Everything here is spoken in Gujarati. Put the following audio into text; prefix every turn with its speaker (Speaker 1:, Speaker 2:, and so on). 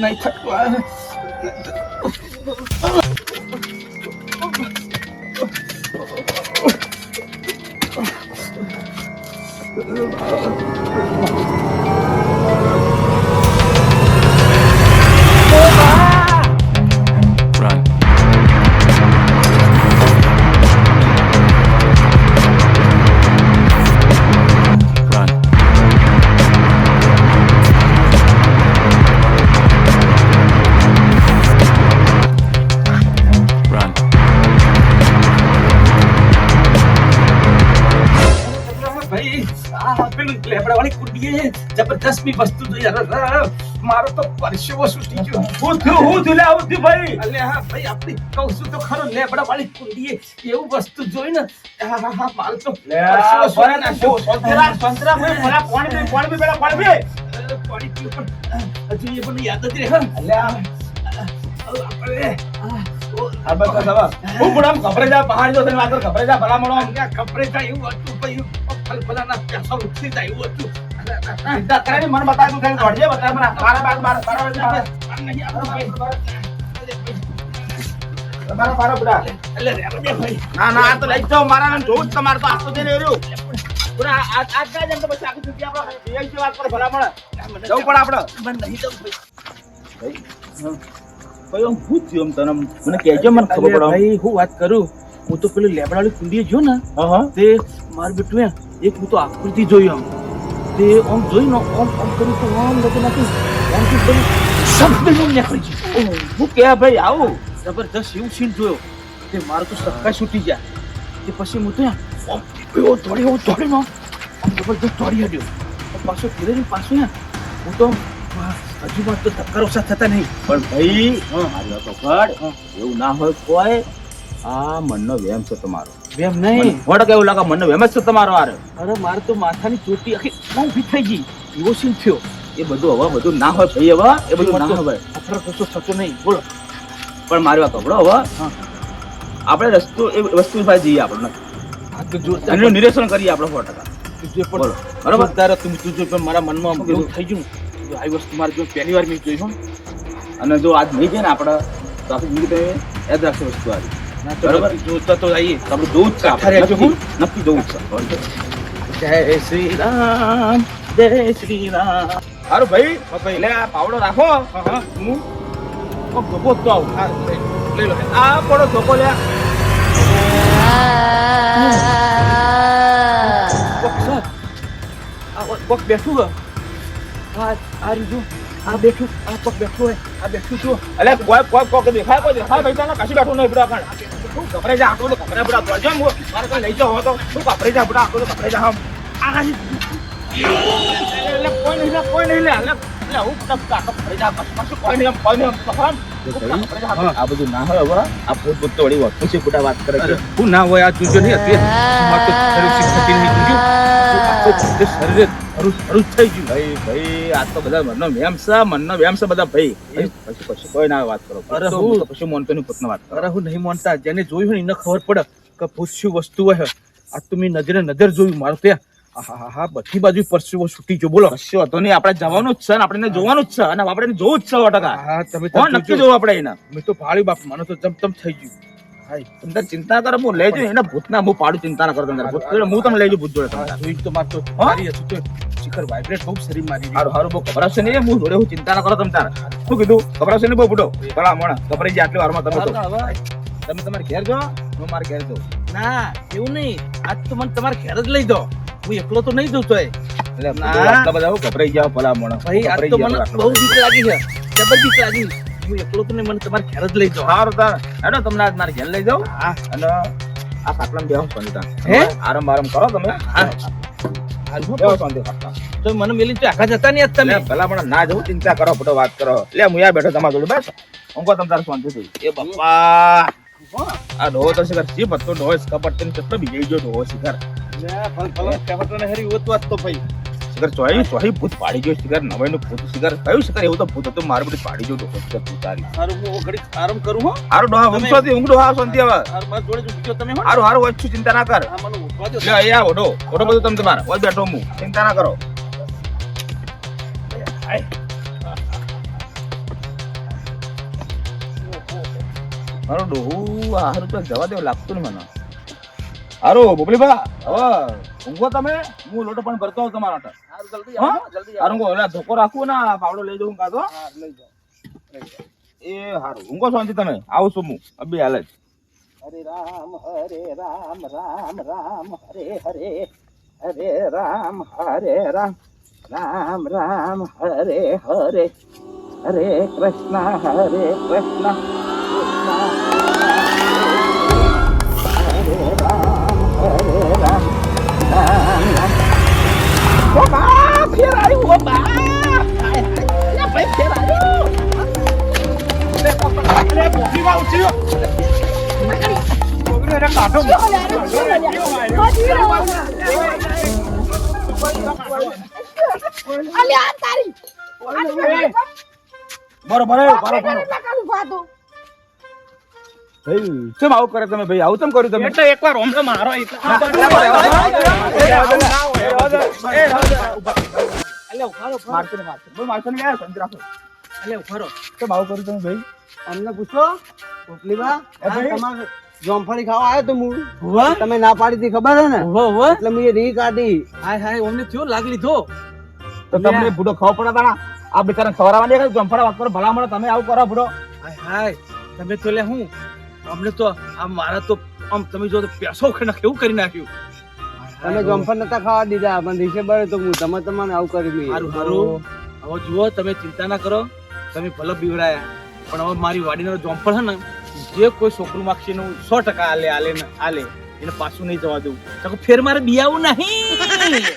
Speaker 1: નહીં થતું
Speaker 2: Run.
Speaker 1: ભાઈ આ પેલું લેબડાવાળી કુંડીએ જબરદસ્ત બી વસ્તુ જોઈ અરે મારો તો પરસેવો છૂટી ગયો.
Speaker 3: હું થયું હું થયું આવું થયું ભાઈ.
Speaker 1: અલે હા ભાઈ આપણે કહું છું તો ખરો લેબડાવાળી કુંડીએ એવું વસ્તુ જોઈને હા હા હા મારો તો પરસેવો નાખ્યો.
Speaker 3: સંતરા સંતરા ભાઈ મારા પાણી પી પાણી પી પેલા પાણી પી.
Speaker 1: પાણી પીવું પણ હજુ એ પણ યાદ જ રહે
Speaker 3: અલ્યા.
Speaker 1: આપણે
Speaker 3: હું પણ આમ ખબરે જા પહાડ જો તને વાત ખબરે જા ભલા મળો
Speaker 1: ખબરે થાય એવું હતું ભાઈ ફલફલાના પૈસા ઉઠી જાય એવું હતું.
Speaker 3: ચિંતા કરે મને બતાવ તું ખાલી દોડજે બતાવ મને મારા બાર બાર બાર બાર
Speaker 1: આ નહીં આવતું ભાઈ.
Speaker 3: મારા મારા બુડા
Speaker 1: એટલે દે ભાઈ.
Speaker 3: ના ના આ તો લઈ જ જાઓ મારા નામ જોવું જ તમારે તો આ તો જઈને રહ્યું બુડા આ આ જ જાય તો પછી આખી છૂટી આપણે પીએલ વાત પર ભલા મળે જવું પડે આપણે
Speaker 1: મને નહીં જવું ભાઈ.
Speaker 3: ભાઈ આમ શું થયું તને મને કહેજો મને ખબર પડે
Speaker 1: ભાઈ હું વાત કરું હું તો પેલું લેબડાવાળી કુંડીએ જો ને
Speaker 3: હા હા
Speaker 1: તે માર બેટું હે, એક હું તો આકૃતિ જોઈ આમ તે આમ જોઈ ને આમ આમ કર્યું તો આમ લગે નાખ્યું આમ શું કર્યું શબ્દ નીકળી ગયું.
Speaker 3: હું કે ભાઈ, આવું.
Speaker 1: જબરદસ્ત એવું સીન જોયો. તે મારો તો સક્કા છૂટી ગયા. તે પછી હું તો આમ એવો દોડી એવો દોડી આમ જબરદસ્ત દોડી હડ્યો પાછો ધીરે પાછો ને હું તો હજુ તો ધક્કા ઓછા થતા નહીં.
Speaker 3: પણ ભાઈ એવું ના હોય કોઈ. આ મનનો વેમ છે તમારો.
Speaker 1: વેમ
Speaker 3: નહીં. વડ એવું લાગે? મનનો વેમ જ છે તમારો આરે.
Speaker 1: અરે મારે તો માથાની ચોટી આખી બહુ ઊભી થઈ ગઈ. એવો શું થયો.
Speaker 3: એ બધું હવે બધું ના હોય ભાઈ હવે એ બધું ના હોય.
Speaker 1: અફરા કશો થતો નહીં. બોલો.
Speaker 3: પણ મારી વાત સાંભળો હવે. આપણે રસ્તો એ વસ્તુ પાસે જઈએ આપણે એનું નિરીક્ષણ કરીએ આપણે સો ટકા. બોલો. બરોબર?
Speaker 1: તારે તું તું જો પણ મારા મનમાં એવું થઈ ગયું આવી વસ્તુ મારે જો પહેલી વાર મેં જોઈ
Speaker 3: અને જો આજ નહીં જાય ને આપણે જિંદગી તમે યાદ રાખશો વસ્તુ આવી બરોબર.
Speaker 1: જોતા તો આવીએ
Speaker 3: આપણે જ છે
Speaker 1: અઠારે
Speaker 3: આપણે.
Speaker 1: હું.
Speaker 3: નક્કી દઉં છે
Speaker 1: જય શ્રી રામ જય શ્રી રામ
Speaker 3: સારું ભાઈ. એટલે આ પાવડો રાખો. હું ધોકો તો આવું.
Speaker 1: લઈ લો
Speaker 3: આ પડો ધોકો લે
Speaker 1: કોક આ. ઓ- કોક બેઠું હે. આ આ રીજુ. આ બેઠું. આ કોક બેઠું હે. આ બેઠું છું.
Speaker 3: અલ્યા કોઈ કોઈ કોઈ દેખાય કોઈ દેખાય? ભાઈ તને કશું બેઠું નહીં બધા તું ગભરાઈ જા આટલું તો ગભરાય બુડા દોડજો હું મારે કોઈ લઈ જાઓ તો તું ગભરાઈ જા બુડા આટલું તો ગભરાઈ જા હમ. આ એટલે કોઈ નહીં કોઈ નહીં લે. એટલે હું આટલો ગભરાઈ જા બસ કોઈ નહીં કોઈ નહીં આ બધું ના હોય હવે આ પોત પોત તો વળી વસ્તુ છે ખોટા વાત કરે છે.
Speaker 1: હું ના હોય આ જોજો નહીં હતું મારે તો શરીર શીખતી નહીં જોજો શરીર હરું હરું થઈ ગયું.
Speaker 3: ભાઈ ભાઈ આ તો બધા મનનો વેમ છે મનનો વેમ છે બધા ભાઈ. ભાઈ, પછી પછી કોઈ ના વાત કરો.
Speaker 1: અરે હું-
Speaker 3: હું પછી મોનતો ની પોતનો વાત
Speaker 1: અરે હું નહીં માનતા. જેને જોયું ને એને ખબર પડે કે ભૂત વસ્તુ હોય. આ તો મેં નજરે નજર જોયું મારું ત્યાં. હા હા બધી બાજુ પરસેવો છૂટી જો બોલો.
Speaker 3: કશો હતો નહીં આપણે જવાનું જ છે ને આપણે જોવાનું જ છે અને આપણે જોવું જ છે સો ટકા
Speaker 1: હા તમે
Speaker 3: નક્કી જોવું આપણે એના?
Speaker 1: મેં તો ભાળ્યું બાપ મને તો જમ તમ થઈ ગયું.
Speaker 3: તમે ચિંતા કરો હું લઈ જઉં એના ભૂતના હું પાડું ચિંતા ના કરો તમે ભૂત હું તમને લઈ જઉં ભૂત જોડે તમે
Speaker 1: જોઈ તો
Speaker 3: મારતો
Speaker 1: મારી હશે તો શિખર વાઇબ્રેટ ખૂબ શરીર મારી
Speaker 3: હારું હારું બહુ ગભરાશો નહીં હું જોડે હું ચિંતા ના કરો તમે તારે. શું કીધું? ગભરાશો નહીં બહુ બુડો ભલા મોણા ગભરાઈ જાય આટલી વારમાં તમે તમે તમારે ઘેર જો હું મારે ઘેર જાઉં.
Speaker 1: ના એવું નહીં. આજ તો મને તમારે ઘેર જ લઈ દો હું એકલો તો નહીં જઉં તોય.
Speaker 3: એટલે બધા ગભરાઈ જાવ ભલા મોણા.
Speaker 1: ભાઈ આજ તો મને બહુ. બીક લાગી છે. જબર બીક લાગી. હું એકલો તો નહીં મને તમારે ઘેર જ લઈ જાઓ
Speaker 3: સારું તાર હેડો તમને આજ મારે ઘેર લઈ જાઉં.
Speaker 1: હા.
Speaker 3: અને આ ખાટલામાં બેહો શાંતિ
Speaker 1: હે?
Speaker 3: આરામ આરામ કરો તમે.
Speaker 1: હા. તો મને મિલી તો આખા જતા નહીં તમે.
Speaker 3: ભલા પણ ના જવું ચિંતા કરો ફોટો વાત કરો. લે હું યાર બેઠો તમારા જોડે બસ. હું કહું તમે તારે શાંતિ થઈ એ બાપા. આ ડોહો તો શિખર ચીપ હતો ડોહો કપટ તેને કેટલો બીજાઈ ગયો ડોહો શિખર.
Speaker 1: ભલે ભલે હેરી વાત તો ભાઈ.
Speaker 3: શિખર ચોહી ચોહી ભૂત પાડી ગયો શિખર નવાઈ નું ભૂત શિખર કયું શિખર એવું તો ભૂત હતું મારું બધું પાડી ગયો ડોહો
Speaker 1: હું ઘડી આરામ કરું હો.
Speaker 3: હારું ડોહા ઊંઘ સોતી ઊંઘ ડોહા શાંતિ હવે.
Speaker 1: મારા જોડે જો બીજો તમે હો.
Speaker 3: હારું હારું ચિંતા ના કર. લે અહીંયા ઓઢો ઓઢો બધું તમે તમારે. ઓય બેઠો હું. ચિંતા ના કરો. મારો ડોહું હારું તો જવા દેવું લાગતું ને મને. હારું બોબલી બા હવે ઊંઘો તમે હું લોટો પણ ભરતો હોઉં તમારા માટે.
Speaker 1: હારું જલ્દી? આવો જલ્દી
Speaker 3: હારું ઓલા ધોકો રાખું ને પાવડો લઈ જવું કાતો
Speaker 1: હા લઈ જાઓ.
Speaker 3: એ હારું ઊંઘો શાંતિ તમે આવું છું હું અભી હાલ જ.
Speaker 1: હરે રામ હરે રામ રામ રામ હરે હરે હરે રામ હરે રામ રામ રામ હરે હરે હરે કૃષ્ણ હરે કૃષ્ણ કૃષ્ણ.
Speaker 3: બરોબર કેમ આવું કરે તમે ભાઈ આવું કેમ કર્યું તમે
Speaker 1: એટલે એકવાર હમણાં મારો એટલે
Speaker 3: મારતો ને મારતો બોલ મારતો ને યાર શાંતિ રાખો
Speaker 1: એટલે ઉભારો
Speaker 3: તો આવું કરું તમે ભાઈ.
Speaker 4: અમને પૂછો પોપલીબા જોમફળી ખાવા આવ્યો તો હું.
Speaker 1: હુવા
Speaker 4: તમે ના પાડી હતી ખબર હે ને?
Speaker 1: હુવા હુવા
Speaker 4: એટલે મેં રી કાઢી.
Speaker 1: હાય હાય અમને થયો? લાગ લીધો?
Speaker 3: તો તમને ભૂડો ખાવ પડે તાણા આ બિચારા ખવડાવવાની કે જોમફળા વાત કરો ભલા મળે તમે આવું કરો ભૂડો.
Speaker 1: હાય હાય તમે તો લે હું? અમને તો આ મારા તો આમ તમે જો તો પેસો ખાઈને કેવું કરી નાખ્યું.
Speaker 4: તમે જોમફળ નતા ખાવા દીધા પણ ડિસેમ્બર તો હું તમે તમને આવું કરી દઈએ
Speaker 1: સારું સારું હવે જુઓ તમે ચિંતા ના કરો. તમે ભલે બીવરાયા, પણ હવે મારી વાડીનો જોમફળ છે ને, જે કોઈ છોકરું માગશે સો ટકા આલે આલે ને, આલે. એને પાછું નહીં જવા દઉં. તો ફેર મારે બિયાવું નહીં.